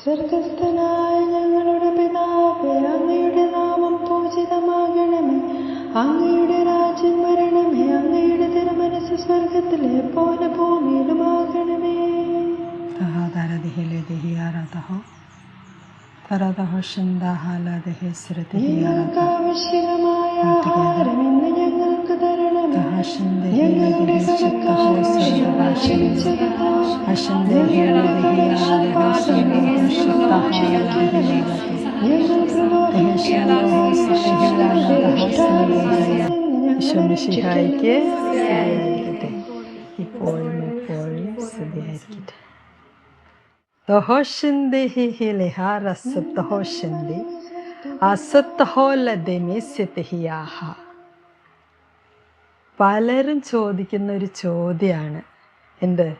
സ്വർഗസ്ഥനായ ഞങ്ങളുടെ പിതാവേ അങ്ങയുടെ നാമം പൂജിതമാകണമേ. അങ്ങയുടെ രാജ്യം വരണമേ അങ്ങയുടെ തിരുമനസ് സ്വർഗത്തിലെ പോലെ ഭൂമിയിലുമാകണമേ ആവശ്യമായ ആഹാരം ഇന്ന് ഞങ്ങൾക്ക് തരണമേ ഞങ്ങളുടെ കടക്കാരോട് ക്ഷമിച്ചതുപോലെ ഈശോമിഷിഹായിക്ക് സ്തുതിയായിരിക്കട്ടെ ഇപ്പോഴും എപ്പോഴും സ്തുതിയായിരിക്കട്ടെ ദഹോഷന്തി ഹിലിഹ റസത്തഹോഷന്തി അസത്തഹോലദമിസ്യത്തിഹിയാഹ പലരും ചോദിക്കുന്ന ഒരു ചോദ്യമാണ് എന്ത്?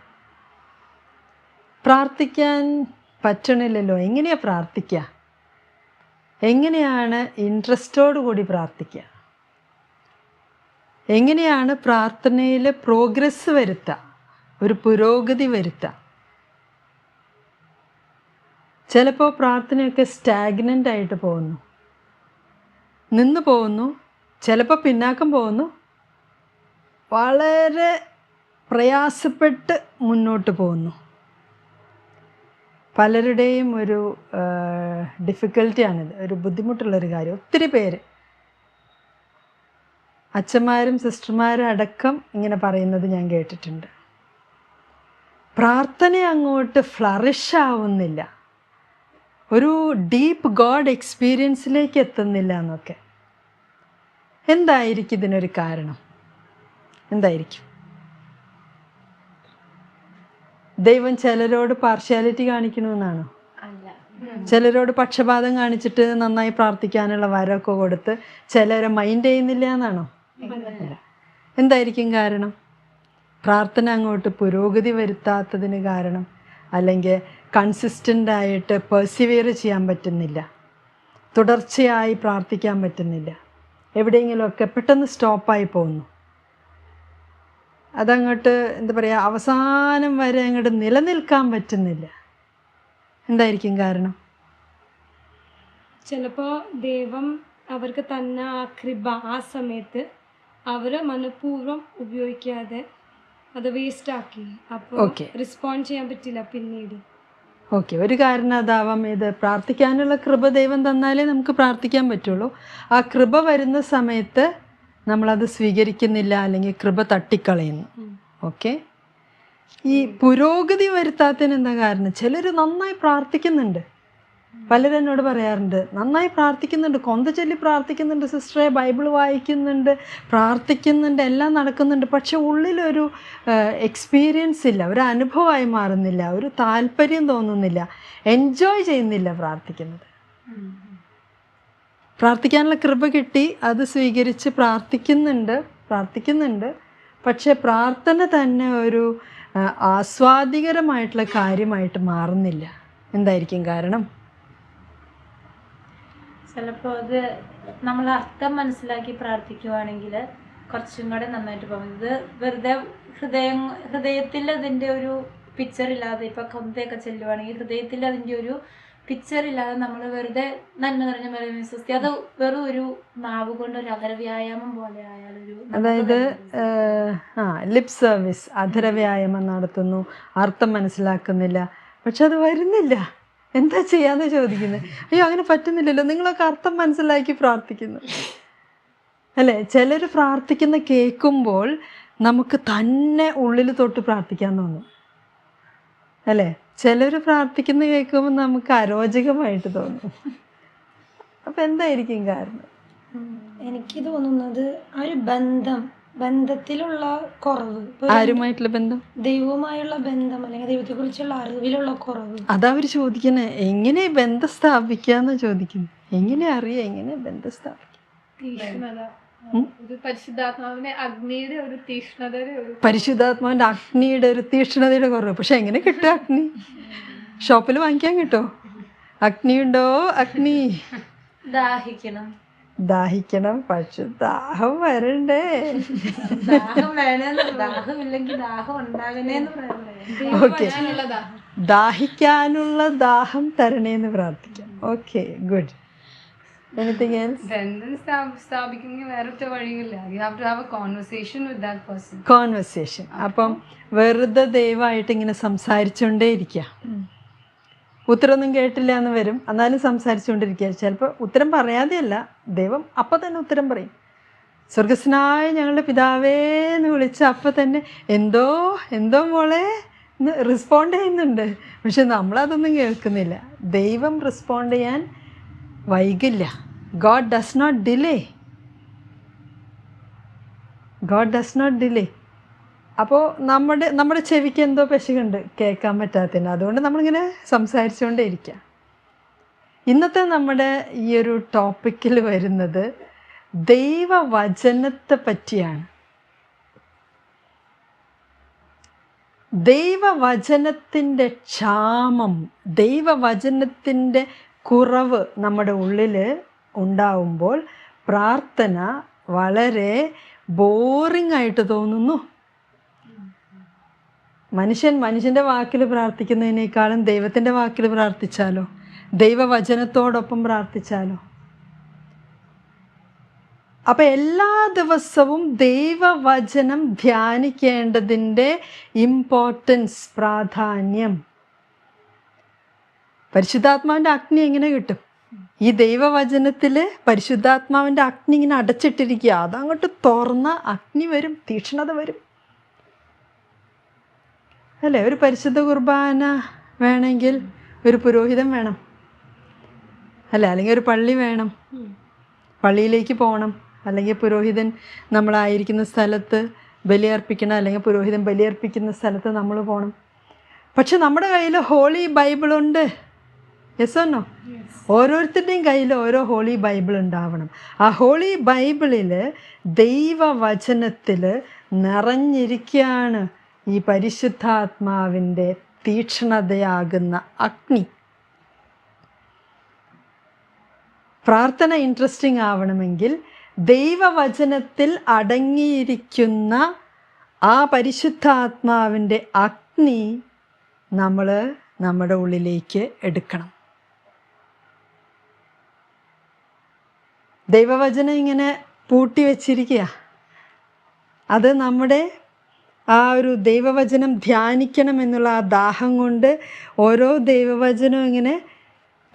പ്രാർത്ഥിക്കാൻ പറ്റണില്ലല്ലോ. എങ്ങനെയാ പ്രാർത്ഥിക്കുക എങ്ങനെയാണ് ഇൻട്രസ്റ്റോടു കൂടി പ്രാർത്ഥിക്കുക എങ്ങനെയാണ് പ്രാർത്ഥനയിൽ പ്രോഗ്രസ് വരുത്തുക ഒരു പുരോഗതി വരുത്തുക ചിലപ്പോൾ പ്രാർത്ഥനയൊക്കെ സ്റ്റാഗ്നന്റ് ആയിട്ട് പോകുന്നു. നിന്ന് പോകുന്നു. ചിലപ്പോൾ പിന്നാക്കം പോകുന്നു. വളരെ പ്രയാസപ്പെട്ട് മുന്നോട്ട് പോകുന്നു. പലരുടെയും ഒരു ഡിഫിക്കൽറ്റിയാണിത് ഒരു ബുദ്ധിമുട്ടുള്ളൊരു കാര്യം. ഒത്തിരി പേര്. അച്ഛന്മാരും സിസ്റ്റർമാരും അടക്കം ഇങ്ങനെ പറയുന്നത് ഞാൻ കേട്ടിട്ടുണ്ട്. പ്രാർത്ഥന അങ്ങോട്ട് ഫ്ലറിഷ് ആവുന്നില്ല. ഒരു ഡീപ്പ് ഗോഡ് എക്സ്പീരിയൻസിലേക്ക് എത്തുന്നില്ല എന്നൊക്കെ. എന്തായിരിക്കും ഇതിനൊരു കാരണം? എന്തായിരിക്കും? ദൈവം ചിലരോട് പാർഷ്യാലിറ്റി കാണിക്കണമെന്നാണോ? ചിലരോട് പക്ഷപാതം കാണിച്ചിട്ട് നന്നായി പ്രാർത്ഥിക്കാനുള്ള വരമൊക്കെ കൊടുത്ത് ചിലരെ മൈൻഡ് ചെയ്യുന്നില്ല എന്നാണോ? എന്തായിരിക്കും കാരണം? പ്രാർത്ഥന അങ്ങോട്ട് പുരോഗതി വരുത്താത്തതിന് കാരണം അല്ലെങ്കിൽ കൺസിസ്റ്റന്റ് ആയിട്ട് പെർസിവിയർ ചെയ്യാൻ പറ്റുന്നില്ല. തുടർച്ചയായി പ്രാർത്ഥിക്കാൻ പറ്റുന്നില്ല. എവിടെയെങ്കിലുമൊക്കെ പെട്ടെന്ന് സ്റ്റോപ്പായി പോകുന്നു. അതങ്ങോട്ട് എന്താ പറയുക അവസാനം വരെ അങ്ങോട്ട് നിലനിൽക്കാൻ പറ്റുന്നില്ല. എന്തായിരിക്കും കാരണം? ചിലപ്പോൾ ദൈവം അവർക്ക് തന്ന ആ കൃപ ആ സമയത്ത് അവർ മനഃപൂർവം ഉപയോഗിക്കാതെ അത് വേസ്റ്റ് ആക്കി. അപ്പോൾ. റെസ്പോണ്ട് ചെയ്യാൻ പറ്റില്ല പിന്നീട്. ഓക്കെ ഒരു കാരണം അതാവാം ഇത്. പ്രാർത്ഥിക്കാനുള്ള കൃപ ദൈവം തന്നാലേ നമുക്ക് പ്രാർത്ഥിക്കാൻ പറ്റുള്ളൂ. ആ കൃപ വരുന്ന സമയത്ത് നമ്മളത് സ്വീകരിക്കുന്നില്ല അല്ലെങ്കിൽ കൃപ തട്ടിക്കളയുന്നു. ഓക്കെ? ഈ പുരോഗതി വരുത്താത്തതിന് എന്താ കാരണം? ചിലർ നന്നായി പ്രാർത്ഥിക്കുന്നുണ്ട്. പലരും എന്നോട് പറയാറുണ്ട് നന്നായി പ്രാർത്ഥിക്കുന്നുണ്ട് കൊന്ത ചൊല്ലി പ്രാർത്ഥിക്കുന്നുണ്ട് സിസ്റ്ററെ ബൈബിൾ വായിക്കുന്നുണ്ട് പ്രാർത്ഥിക്കുന്നുണ്ട് എല്ലാം നടക്കുന്നുണ്ട്. പക്ഷെ ഉള്ളിലൊരു എക്സ്പീരിയൻസ് ഇല്ല ഒരു അനുഭവമായി മാറുന്നില്ല ഒരു താല്പര്യം തോന്നുന്നില്ല എൻജോയ് ചെയ്യുന്നില്ല പ്രാർത്ഥിക്കുന്നത്. പ്രാർത്ഥിക്കാനുള്ള കൃപ കിട്ടി അത് സ്വീകരിച്ച് പ്രാർത്ഥിക്കുന്നുണ്ട് പ്രാർത്ഥിക്കുന്നുണ്ട്. പക്ഷേ പ്രാർത്ഥന തന്നെ ഒരു ആസ്വാദികരമായിട്ടുള്ള കാര്യമായിട്ട് മാറുന്നില്ല. എന്തായിരിക്കും കാരണം? ചിലപ്പോൾ അത് നമ്മൾ അർത്ഥം മനസ്സിലാക്കി പ്രാർത്ഥിക്കുവാണെങ്കിൽ കുറച്ചും കൂടെ നന്നായിട്ട് പോകും. ഇത് വെറുതെ ഹൃദയം ഹൃദയത്തിൽ അതിന്റെ ഒരു പിക്ചർ ഇല്ലാതെ ഇപ്പം കൊന്തയൊക്കെ ചെല്ലുവാണെങ്കിൽ ഹൃദയത്തിൽ അതിന്റെ ഒരു പിക്ചർ ഇല്ലാതെ നമ്മൾ വെറുതെ നന്മ നിറഞ്ഞ മരം വിശ്വസിക്കുക അത് വെറും ഒരു നാവ് കൊണ്ട് ഒരു അധരവ്യായാമം പോലെ ആയാലൊരു ഒരു അതായത് ആ ലിപ് സർവീസ് അധരവ്യായാമം നടത്തുന്നു. അർത്ഥം മനസ്സിലാക്കുന്നില്ല. പക്ഷെ അത് വരുന്നില്ല. എന്താ ചെയ്യാന്ന് ചോദിക്കുന്നത് അയ്യോ അങ്ങനെ പറ്റുന്നില്ലല്ലോ. നിങ്ങളൊക്കെ അർത്ഥം മനസ്സിലാക്കി പ്രാർത്ഥിക്കുന്നു. അല്ലേ? ചിലർ പ്രാർത്ഥിക്കുന്ന കേൾക്കുമ്പോൾ നമുക്ക് തന്നെ ഉള്ളിൽ തൊട്ട് പ്രാർത്ഥിക്കാൻ തോന്നും. അല്ലേ? ചിലർ പ്രാർത്ഥിക്കുന്ന കേൾക്കുമ്പോൾ നമുക്ക് അരോചകമായിട്ട് തോന്നും. അപ്പം എന്തായിരിക്കും കാരണം? എനിക്ക് തോന്നുന്നത് ആ ഒരു ബന്ധം ബന്ധത്തിലുള്ള കുറവ്. ആരുമായിട്ടുള്ള ബന്ധം? ദൈവവുമായുള്ള ബന്ധം അല്ലെങ്കിൽ ദൈവത്തെ കുറിച്ചുള്ള അറിവിലുള്ള കുറവ്. അതാ അവർ ചോദിക്കണേ എങ്ങനെ ബന്ധം സ്ഥാപിക്കാന്ന് ചോദിക്കുന്നു? എങ്ങനെ അറിയാം? എങ്ങനെ ബന്ധം സ്ഥാപിക്കാം? തീഷ്ണത ഉം? ഒരു പരിശുദ്ധാത്മാവിനെ അഗ്നിയുടെ ഒരു തീഷ്ണതയുടെ ഒരു പരിശുദ്ധാത്മാവിന്റെ അഗ്നിയുടെ ഒരു തീക്ഷ്ണതയുടെ കുറവ്. പക്ഷെ എങ്ങനെ കിട്ടും അഗ്നി? ഷോപ്പിൽ വാങ്ങിക്കാൻ കിട്ടോ? അഗ്നി ഉണ്ടോ അഗ്നി. ദാഹിക്കണം. ദാഹിക്കണം. പക്ഷെ ദാഹം വരണ്ടേ. ഓക്കെ ദാഹിക്കാനുള്ള ദാഹം തരണേന്ന് പ്രാർത്ഥിക്കാം. ഓക്കെ ഗുഡ് എനിത്തിങ് എൽസ് ബന്ധം സ്ഥാപ- സ്ഥാപിക്കുന്ന വേറൊറ്റ വഴിയില്ല. You have to have a conversation with that person conversation അപ്പം വെറുതെ ദൈവമായിട്ട് ഇങ്ങനെ സംസാരിച്ചുകൊണ്ടേ ഇരിക്കുക ഉത്തരമൊന്നും കേട്ടില്ല എന്ന് വരും. എന്നാലും സംസാരിച്ചുകൊണ്ടിരിക്കുക ചിലപ്പോൾ ഉത്തരം പറയാതെയല്ല. ദൈവം അപ്പം തന്നെ ഉത്തരം പറയും. സ്വർഗസ്നായ ഞങ്ങളുടെ പിതാവേ എന്ന് വിളിച്ച് അപ്പം തന്നെ എന്തോ എന്തോ മോളെ? എന്ന് റെസ്പോണ്ട് ചെയ്യുന്നുണ്ട്. പക്ഷെ നമ്മളതൊന്നും കേൾക്കുന്നില്ല. ദൈവം റെസ്പോണ്ട് ചെയ്യാൻ വൈകില്ല. God does not delay God does not delay അപ്പോൾ നമ്മുടെ നമ്മുടെ ചെവിക്ക് എന്തോ പശുകുണ്ട്. കേൾക്കാൻ പറ്റാത്തതിന്. അതുകൊണ്ട് നമ്മളിങ്ങനെ സംസാരിച്ചുകൊണ്ടേ ഇരിക്കുക ഇന്നത്തെ നമ്മുടെ ഈ ഒരു ടോപ്പിക്കിൽ വരുന്നത് ദൈവവചനത്തെ പറ്റിയാണ് ദൈവവചനത്തിന്റെ ക്ഷാമം ദൈവവചനത്തിന്റെ കുറവ് നമ്മുടെ ഉള്ളിൽ ഉണ്ടാവുമ്പോൾ പ്രാർത്ഥന വളരെ ബോറിംഗ് ആയിട്ട് തോന്നുന്നു. മനുഷ്യൻ മനുഷ്യന്റെ വാക്കിൽ പ്രാർത്ഥിക്കുന്നതിനേക്കാളും ദൈവത്തിന്റെ വാക്കിൽ പ്രാർത്ഥിച്ചാലോ? ദൈവവചനത്തോടൊപ്പം പ്രാർത്ഥിച്ചാലോ? അപ്പം എല്ലാ ദിവസവും ദൈവവചനം ധ്യാനിക്കേണ്ടതിന്റെ ഇമ്പോർട്ടൻസ് പ്രാധാന്യം. പരിശുദ്ധാത്മാവിന്റെ അഗ്നി എങ്ങനെ കിട്ടും? ഈ ദൈവവചനത്തിൽ പരിശുദ്ധാത്മാവിന്റെ അഗ്നി ഇങ്ങനെ അടച്ചിട്ടിരിക്കുക. അതങ്ങോട്ട് തുറന്ന അഗ്നി വരും തീക്ഷ്ണത വരും. അല്ലേ? ഒരു പരിശുദ്ധ കുർബാന വേണമെങ്കിൽ ഒരു പുരോഹിതൻ വേണം. അല്ല? അല്ലെങ്കിൽ ഒരു പള്ളി വേണം. പള്ളിയിലേക്ക് പോകണം. അല്ലെങ്കിൽ പുരോഹിതൻ നമ്മളായിരിക്കുന്ന സ്ഥലത്ത് ബലിയർപ്പിക്കണം. അല്ലെങ്കിൽ പുരോഹിതൻ ബലിയർപ്പിക്കുന്ന സ്ഥലത്ത് നമ്മൾ പോകണം. പക്ഷെ നമ്മുടെ കയ്യിൽ ഹോളി ബൈബിളുണ്ട്. യെസ് ഓരോരുത്തരുടെയും കയ്യിൽ ഓരോ ഹോളി ബൈബിൾ ഉണ്ടാവണം. ആ ഹോളി ബൈബിളിൽ ദൈവവചനത്തിൽ നിറഞ്ഞിരിക്കുകയാണ് ഈ പരിശുദ്ധാത്മാവിന്റെ തീക്ഷ്ണതയാകുന്ന അഗ്നി. പ്രാർത്ഥന ഇൻട്രസ്റ്റിംഗ് ആവണമെങ്കിൽ ദൈവവചനത്തിൽ അടങ്ങിയിരിക്കുന്ന ആ പരിശുദ്ധാത്മാവിന്റെ അഗ്നി നമ്മൾ നമ്മുടെ ഉള്ളിലേക്ക് എടുക്കണം. ദൈവവചനം ഇങ്ങനെ പൂട്ടി വച്ചിരിക്കുക അത് നമ്മുടെ ആ ഒരു ദൈവവചനം ധ്യാനിക്കണം എന്നുള്ള ആ ദാഹം കൊണ്ട് ഓരോ ദൈവവചനവും ഇങ്ങനെ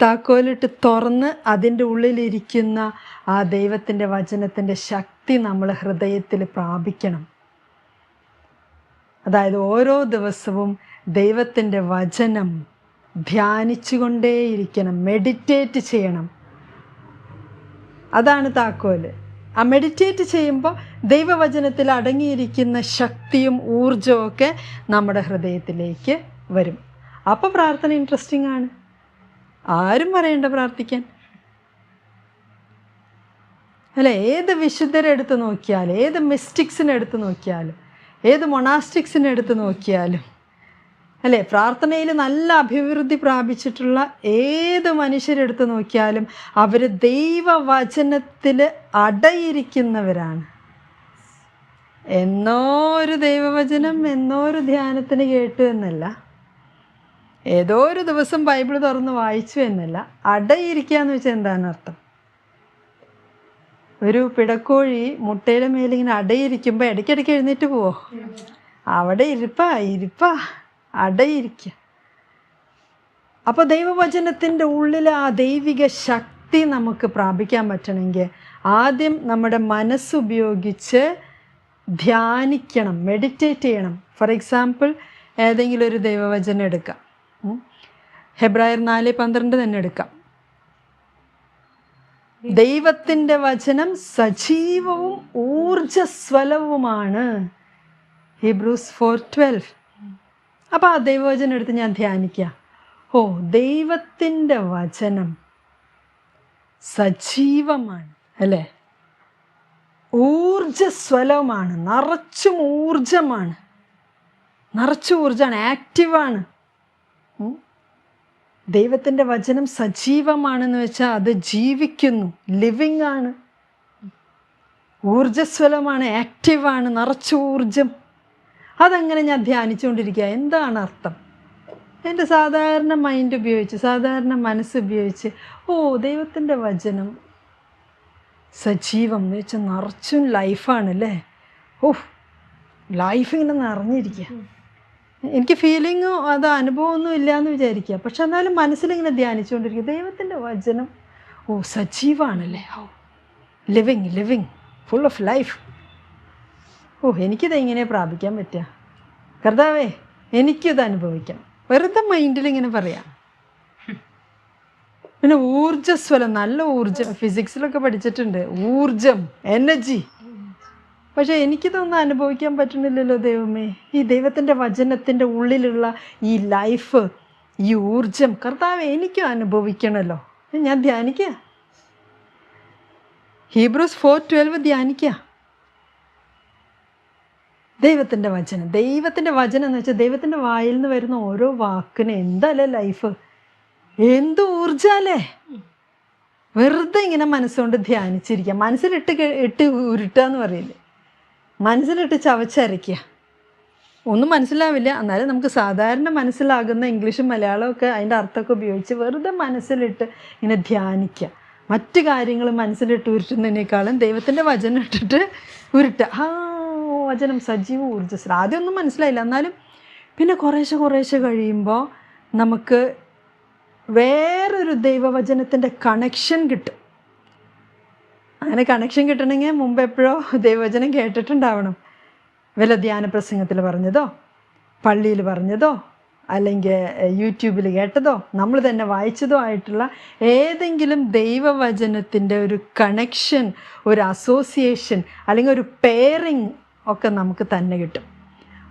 താക്കോലിട്ട് തുറന്ന് അതിന്റെ ഉള്ളിലിരിക്കുന്ന ആ ദൈവത്തിന്റെ വചനത്തിന്റെ ശക്തി നമ്മൾ ഹൃദയത്തിൽ പ്രാപിക്കണം. അതായത് ഓരോ ദിവസവും ദൈവത്തിന്റെ വചനം ധ്യാനിച്ചുകൊണ്ടേയിരിക്കണം മെഡിറ്റേറ്റ് ചെയ്യണം. അതാണ് താക്കോൽ ആ മെഡിറ്റേറ്റ് ചെയ്യുമ്പോൾ ദൈവവചനത്തിൽ അടങ്ങിയിരിക്കുന്ന ശക്തിയും ഊർജവും ഒക്കെ നമ്മുടെ ഹൃദയത്തിലേക്ക് വരും. അപ്പോൾ പ്രാർത്ഥന ഇൻട്രസ്റ്റിംഗ് ആണ്. ആരും പറയണ്ട പ്രാർത്ഥിക്കാൻ. അല്ല ഏത് വിശുദ്ധരെ എടുത്ത് നോക്കിയാലും ഏത് മിസ്റ്റിക്സിനെടുത്ത് നോക്കിയാലും ഏത് മൊണാസ്റ്റിക്സിനെടുത്ത് നോക്കിയാലും അല്ലേ? പ്രാർത്ഥനയിൽ നല്ല അഭിവൃദ്ധി പ്രാപിച്ചിട്ടുള്ള ഏത് മനുഷ്യരെടുത്ത് നോക്കിയാലും അവർ ദൈവവചനത്തിൽ അടയിരിക്കുന്നവരാണ്. എന്നോ ഒരു ദൈവവചനം എന്നോ ഒരു ധ്യാനത്തിന് കേട്ടു എന്നല്ല. ഏതോ ഒരു ദിവസം ബൈബിൾ തുറന്ന് വായിച്ചു എന്നല്ല. അടയിരിക്കുക എന്ന് വെച്ചാൽ എന്താണ് അർത്ഥം? ഒരു പിടക്കോഴി മുട്ടയുടെ മേലിങ്ങനെ അടയിരിക്കുമ്പോൾ ഇടയ്ക്കിടയ്ക്ക് എഴുന്നേറ്റ് പോവോ? അവിടെ ഇരിപ്പാ ഇരിപ്പാ. അടയിരിക്കുക അപ്പോൾ ദൈവവചനത്തിന്റെ ഉള്ളിൽ ആ ദൈവിക ശക്തി നമുക്ക് പ്രാപിക്കാൻ പറ്റണമെങ്കിൽ ആദ്യം നമ്മുടെ മനസ്സുപയോഗിച്ച് ധ്യാനിക്കണം മെഡിറ്റേറ്റ് ചെയ്യണം. ഫോർ എക്സാമ്പിൾ ഏതെങ്കിലും ഒരു ദൈവവചനം എടുക്കാം. ഹെബ്രായർ നാല് പന്ത്രണ്ട് തന്നെ എടുക്കാം. ദൈവത്തിന്റെ വചനം സജീവവും ഊർജസ്വലവുമാണ് ഹിബ്രൂസ് ഫോർ ട്വൽവ് അപ്പോൾ ആ ദൈവവചനം എടുത്ത് ഞാൻ ധ്യാനിക്കുക ഓ ദൈവത്തിന്റെ വചനം സജീവമാണ് അല്ലേ? ഊർജസ്വലമാണ് നിറച്ചും ഊർജമാണ് നിറച്ചും ഊർജമാണ് ആക്റ്റീവാണ്. ദൈവത്തിന്റെ വചനം സജീവമാണെന്ന് വെച്ചാൽ അത് ജീവിക്കുന്നു ലിവിങ് ആണ് ഊർജസ്വലമാണ് ആക്റ്റീവാണ് നിറച്ചു ഊർജം അതങ്ങനെ ഞാൻ ധ്യാനിച്ചുകൊണ്ടിരിക്കുക എന്താണ് അർത്ഥം? എന്റെ സാധാരണ മൈൻഡ് ഉപയോഗിച്ച് സാധാരണ മനസ്സ് ഉപയോഗിച്ച് ഓ ദൈവത്തിന്റെ വചനം സജീവം എന്ന് വെച്ചാൽ നിറച്ചും ലൈഫാണല്ലേ? ഓ ലൈഫ് ഇങ്ങനെ നിറഞ്ഞിരിക്കുക എനിക്ക് ഫീലിങ്ങോ അത് അനുഭവമൊന്നും ഇല്ല എന്ന് വിചാരിക്കുക പക്ഷെ എന്നാലും മനസ്സിലിങ്ങനെ ധ്യാനിച്ചുകൊണ്ടിരിക്കുക ദൈവത്തിന്റെ വചനം ഓ സജീവാണല്ലേ? ഓ living living full of life ഓ എനിക്കിത് എങ്ങനെ പ്രാപിക്കാൻ പറ്റുക കർത്താവേ എനിക്കിത് അനുഭവിക്കാം. വെറുതെ മൈൻഡിൽ ഇങ്ങനെ പറയാം. പിന്നെ ഊർജസ്വലം നല്ല ഊർജം. ഫിസിക്സിലൊക്കെ പഠിച്ചിട്ടുണ്ട്. ഊർജം എനർജി. പക്ഷേ എനിക്കിതൊന്നും അനുഭവിക്കാൻ പറ്റുന്നില്ലല്ലോ ദൈവമേ. ഈ ദൈവത്തിന്റെ വചനത്തിന്റെ ഉള്ളിലുള്ള ഈ ലൈഫ് ഈ ഊർജം കർത്താവ് എനിക്കും അനുഭവിക്കണമല്ലോ ഞാൻ ധ്യാനിക്കുക ഹീബ്രൂസ് ഫോർ ട്വൽവ് ധ്യാനിക്കുക ദൈവത്തിന്റെ വചനം. ദൈവത്തിന്റെ വചനം എന്ന് വെച്ചാൽ ദൈവത്തിന്റെ വായിൽ നിന്ന് വരുന്ന ഓരോ വാക്കിന് എന്തല്ലേ ലൈഫ്? എന്ത് ഊർജാലേ വെറുതെ ഇങ്ങനെ മനസ്സുകൊണ്ട് ധ്യാനിച്ചിരിക്കുക. മനസ്സിലിട്ട് ഇട്ട് ഉരുട്ടുക എന്ന് പറയില്ലേ? മനസ്സിലിട്ട് ചവച്ചരയ്ക്കുക. ഒന്നും മനസ്സിലാവില്ല. എന്നാലും നമുക്ക് സാധാരണ മനസ്സിലാകുന്ന ഇംഗ്ലീഷും മലയാളമൊക്കെ അതിന്റെ അർത്ഥമൊക്കെ ഉപയോഗിച്ച് വെറുതെ മനസ്സിലിട്ട് ഇങ്ങനെ ധ്യാനിക്കുക. മറ്റു കാര്യങ്ങൾ മനസ്സിലിട്ട് ഉരുട്ടുന്നതിനേക്കാളും ദൈവത്തിന്റെ വചനം ഇട്ടിട്ട് ഉരുട്ടുക. ആ വചനം സജീവ ഊർജസ്വല ആദ്യമൊന്നും മനസ്സിലായില്ല. എന്നാലും പിന്നെ കുറേശ്ശെ കുറേശ്ശെ കഴിയുമ്പോൾ നമുക്ക് വേറൊരു ദൈവവചനത്തിന്റെ കണക്ഷൻ കിട്ടും. അങ്ങനെ കണക്ഷൻ കിട്ടണമെങ്കിൽ മുമ്പ് എപ്പോഴോ ദൈവവചനം കേട്ടിട്ടുണ്ടാവണം. വില ധ്യാന പ്രസംഗത്തിൽ പറഞ്ഞതോ? പള്ളിയിൽ പറഞ്ഞതോ? അല്ലെങ്കിൽ യൂട്യൂബിൽ കേട്ടതോ? നമ്മൾ തന്നെ വായിച്ചതോ ആയിട്ടുള്ള ഏതെങ്കിലും ദൈവവചനത്തിന്റെ ഒരു കണക്ഷൻ ഒരു അസോസിയേഷൻ അല്ലെങ്കിൽ ഒരു പെയറിങ് ഒക്കെ നമുക്ക് തന്നെ കിട്ടും.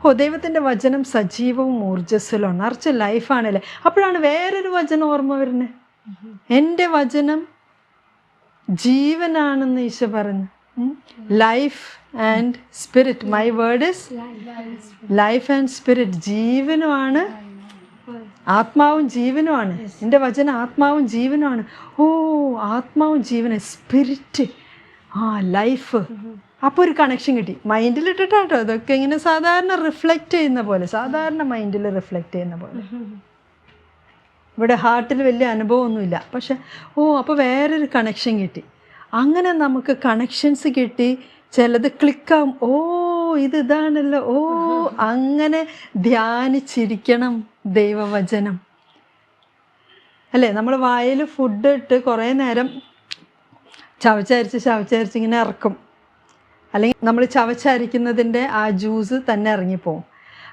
ഓ ദൈവത്തിന്റെ വചനം സജീവവും ഊർജസ്വലമാണ് നിറച്ച് ലൈഫാണല്ലേ അപ്പോഴാണ് വേറൊരു വചനം ഓർമ്മ വരുന്നത് എന്റെ വചനം ജീവനാണെന്ന് ഈശോ പറഞ്ഞു life and spirit my word is life and spirit ജീവനുമാണ്. ആത്മാവും ജീവനുമാണ്. എന്റെ വചനം ആത്മാവും ജീവനുമാണ്. ഓ ആത്മാവും ജീവനും. സ്പിരിറ്റ് ആ ലൈഫ് അപ്പോൾ ഒരു കണക്ഷൻ കിട്ടി. മൈൻഡിൽ ഇട്ടിട്ടാട്ടോ. അതൊക്കെ ഇങ്ങനെ സാധാരണ റിഫ്ലക്റ്റ് ചെയ്യുന്ന പോലെ. സാധാരണ മൈൻഡിൽ റിഫ്ലക്റ്റ് ചെയ്യുന്ന പോലെ. ഇവിടെ ഹാർട്ടിൽ വലിയ അനുഭവമൊന്നുമില്ല. പക്ഷെ ഓ അപ്പോൾ വേറൊരു കണക്ഷൻ കിട്ടി. അങ്ങനെ നമുക്ക് കണക്ഷൻസ് കിട്ടി. ചിലത് ക്ലിക്കാവും ഓ ഇത് ഇതാണല്ലോ. ഓ അങ്ങനെ ധ്യാനിച്ചിരിക്കണം ദൈവവചനം. അല്ലേ? നമ്മൾ വായിൽ ഫുഡ് ഇട്ട് കുറേ നേരം ചവച്ചരിച്ച് ചവച്ചരിച്ച് ഇങ്ങനെ ഇറക്കും. അല്ലെങ്കിൽ നമ്മൾ ചവച്ചരിക്കുന്നതിന്റെ ആ ജ്യൂസ് തന്നെ ഇറങ്ങിപ്പോവും.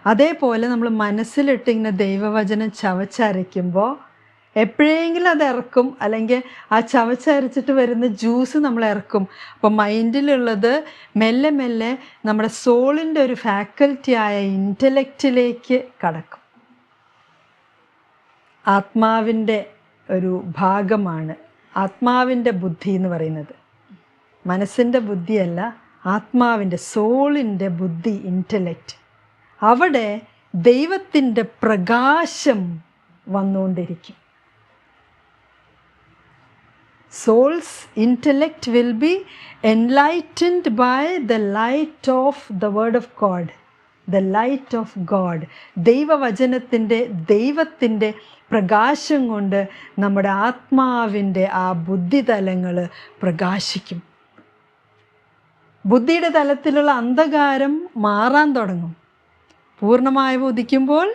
അതേപോലെ നമ്മൾ മനസ്സിലിട്ട് ഇങ്ങനെ ദൈവവചനം ചവച്ചരയ്ക്കുമ്പോൾ എപ്പോഴെങ്കിലും അത് ഇറക്കും. അല്ലെങ്കിൽ ആ ചവച്ചരച്ചിട്ട് വരുന്ന ജ്യൂസ് നമ്മൾ ഇറക്കും. അപ്പോൾ മൈൻഡിലുള്ളത് മെല്ലെ മെല്ലെ നമ്മുടെ സോളിന്റെ ഒരു ഫാക്കൽറ്റി ആയ ഇന്റലക്റ്റിലേക്ക് കടക്കും. ആത്മാവിന്റെ ഒരു ഭാഗമാണ്. ആത്മാവിന്റെ ബുദ്ധി എന്ന് പറയുന്നത്. മനസ്സിന്റെ ബുദ്ധിയല്ല ആത്മാവിന്റെ സോളിന്റെ ബുദ്ധി ഇന്റലക്റ്റ് അവിടെ ദൈവത്തിന്റെ പ്രകാശം വന്നുകൊണ്ടിരിക്കും. Souls intellect will be enlightened by the light of the word of God the light of God ദൈവവചനത്തിന്റെ ദൈവത്തിന്റെ പ്രകാശം കൊണ്ട് നമ്മുടെ ആത്മാവിന്റെ ആ ബുദ്ധിതലങ്ങൾ പ്രകാശിക്കും. ബുദ്ധിയുടെ തലത്തിലുള്ള അന്ധകാരം മാറാൻ തുടങ്ങും. പൂർണമായവ ഉദിക്കുമ്പോൾ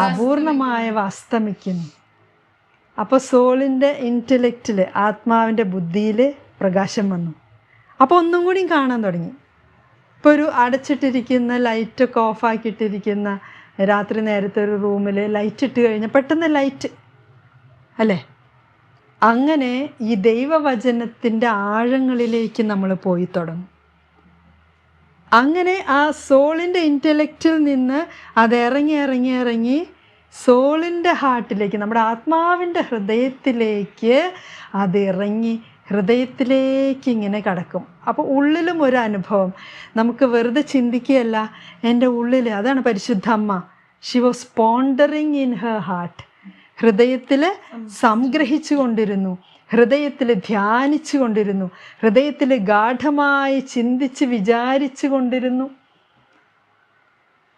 അപൂർണമായവ അസ്തമിക്കുന്നു. അപ്പോൾ സോളിന്റെ ഇന്റലക്റ്റിൽ ആത്മാവിന്റെ ബുദ്ധിയിൽ പ്രകാശം വന്നു. അപ്പോൾ ഒന്നും കൂടിയും കാണാൻ തുടങ്ങി. ഇപ്പോൾ ഒരു അടച്ചിട്ടിരിക്കുന്ന ലൈറ്റൊക്കെ ഓഫാക്കിയിട്ടിരിക്കുന്ന രാത്രി നേരത്തെ ഒരു റൂമിൽ ലൈറ്റ് ഇട്ട് കഴിഞ്ഞാൽ പെട്ടെന്ന് ലൈറ്റ് അല്ലേ? അങ്ങനെ ഈ ദൈവവചനത്തിന്റെ ആഴങ്ങളിലേക്ക് നമ്മൾ പോയി തുടങ്ങും. അങ്ങനെ ആ സോളിന്റെ ഇന്റലക്റ്റിൽ നിന്ന് അത് ഇറങ്ങി ഇറങ്ങി ഇറങ്ങി സോളിന്റെ ഹാർട്ടിലേക്ക് നമ്മുടെ ആത്മാവിന്റെ ഹൃദയത്തിലേക്ക് അത് ഇറങ്ങി ഹൃദയത്തിലേക്ക് ഇങ്ങനെ കടക്കും. അപ്പോൾ ഉള്ളിലും ഒരു അനുഭവം. നമുക്ക് വെറുതെ ചിന്തിക്കുകയല്ല എന്റെ ഉള്ളിൽ അതാണ് പരിശുദ്ധ അമ്മ. She was pondering in her heart ഹൃദയത്തിൽ സംഗ്രഹിച്ചു കൊണ്ടിരുന്നു. ഹൃദയത്തിൽ ധ്യാനിച്ചു കൊണ്ടിരുന്നു. ഹൃദയത്തിൽ ഗാഠമായി ചിന്തിച്ച് വിചാരിച്ചു കൊണ്ടിരുന്നു.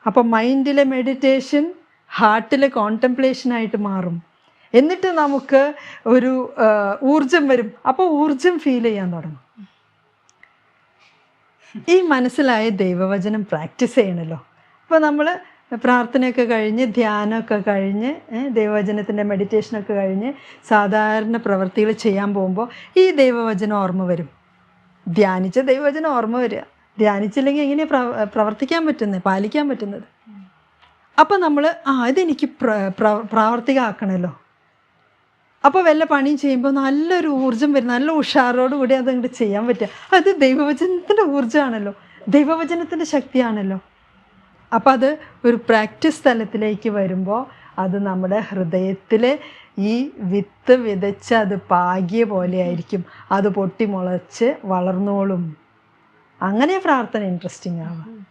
അപ്പോൾ മൈൻഡിലെ മെഡിറ്റേഷൻ ഹാർട്ടിലെ കോൺടെംപ്ലേഷനായിട്ട് മാറും. എന്നിട്ട് നമുക്ക് ഒരു ഊർജം വരും. അപ്പോൾ ഊർജം ഫീൽ ചെയ്യാൻ തുടങ്ങും. ഈ മനസ്സിലായ ദൈവവചനം പ്രാക്ടീസ് ചെയ്യണമല്ലോ അപ്പോൾ നമ്മൾ പ്രാർത്ഥനയൊക്കെ കഴിഞ്ഞ് ധ്യാനമൊക്കെ കഴിഞ്ഞ് ദൈവവചനത്തിന്റെ മെഡിറ്റേഷനൊക്കെ കഴിഞ്ഞ് സാധാരണ പ്രവൃത്തികൾ ചെയ്യാൻ പോകുമ്പോൾ ഈ ദൈവവചനം ഓർമ്മ വരും. ധ്യാനിച്ച ദൈവവചനം ഓർമ്മ വരിക. ധ്യാനിച്ചില്ലെങ്കിൽ എങ്ങനെയാണ് പ്രവ പ്രവർത്തിക്കാൻ പറ്റുന്നത് പാലിക്കാൻ പറ്റുന്നത്? അപ്പം നമ്മൾ ആ ഇതെനിക്ക് പ്ര പ്ര- പ്രാവർത്തികമാക്കണമല്ലോ അപ്പോൾ വല്ല പണിയും ചെയ്യുമ്പോൾ നല്ലൊരു ഊർജം വരും. നല്ല ഉഷാറോട് കൂടി അത് അങ്ങോട്ട് ചെയ്യാൻ പറ്റുക. അത് ദൈവവചനത്തിന്റെ ഊർജമാണല്ലോ. ദൈവവചനത്തിന്റെ ശക്തിയാണല്ലോ. അപ്പോൾ അത് ഒരു പ്രാക്ടീസ് തലത്തിലേക്ക് വരുമ്പോൾ അത് നമ്മുടെ ഹൃദയത്തിൽ ഈ വിത്ത് വിതച്ച് അത് പാകിയ പോലെ ആയിരിക്കും. അത് പൊട്ടി മുളച്ച് വളർന്നോളും. അങ്ങനെ പ്രാർത്ഥന ഇൻട്രസ്റ്റിംഗ് ആവാം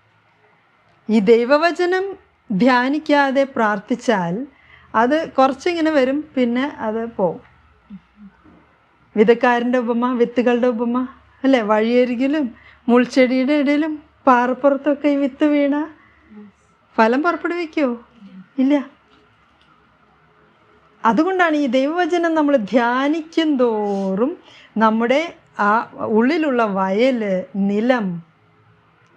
ഈ ദൈവവചനം ധ്യാനിക്കാതെ പ്രാർത്ഥിച്ചാൽ അത് കുറച്ചിങ്ങനെ വരും പിന്നെ അത് പോവും. വിതക്കാരന്റെ ഉപമ വിത്തുകളുടെ ഉപമ അല്ലേ? വഴിയരികിലും മുൾച്ചെടിയുടെ ഇടയിലും പാറപ്പുറത്തൊക്കെ ഈ വിത്ത് വീണ ഫലം പുറപ്പെടുവിക്കുമോ ഇല്ല. അതുകൊണ്ടാണ് ഈ ദൈവവചനം നമ്മൾ ധ്യാനിക്കും തോറും നമ്മുടെ ആ ഉള്ളിലുള്ള വയൽ നിലം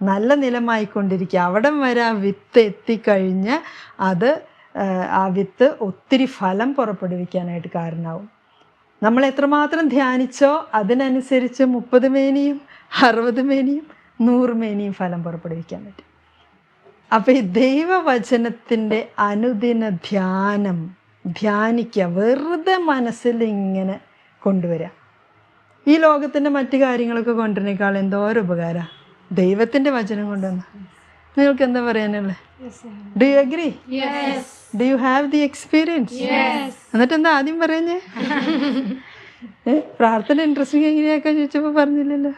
നല്ല നിലമായിക്കൊണ്ടിരിക്കുക. അവിടം വരെ ആ വിത്ത് എത്തിക്കഴിഞ്ഞ് അത് ആ, വിത്ത് ഒത്തിരി ഫലം പുറപ്പെടുവിക്കാനായിട്ട് കാരണമാവും. നമ്മൾ എത്രമാത്രം ധ്യാനിച്ചോ അതിനനുസരിച്ച് മുപ്പത് മേനിയും അറുപത് മേനിയും നൂറ് മേനിയും ഫലം പുറപ്പെടുവിക്കാൻ പറ്റും. അപ്പോൾ ഈ ദൈവവചനത്തിന്റെ അനുദിന ധ്യാനം ധ്യാനിക്കുക വെറുതെ മനസ്സിൽ ഇങ്ങനെ കൊണ്ടുവരിക ഈ ലോകത്തിന്റെ മറ്റു കാര്യങ്ങളൊക്കെ കൊണ്ടുവരുന്നേക്കാൾ എന്തോരം ഉപകാരം. ദൈവത്തിന്റെ വചനം കൊണ്ടുവന്ന്. നിങ്ങൾക്ക് എന്താ പറയാനുള്ളത്? Do you agree do you have the experience എന്നിട്ട് എന്താ ആദ്യം പറയുന്നേ പ്രാർത്ഥന ഇൻട്രസ്റ്റിംഗ് എങ്ങനെയാക്കാൻ ചോദിച്ചപ്പോൾ പറഞ്ഞില്ലല്ലോ.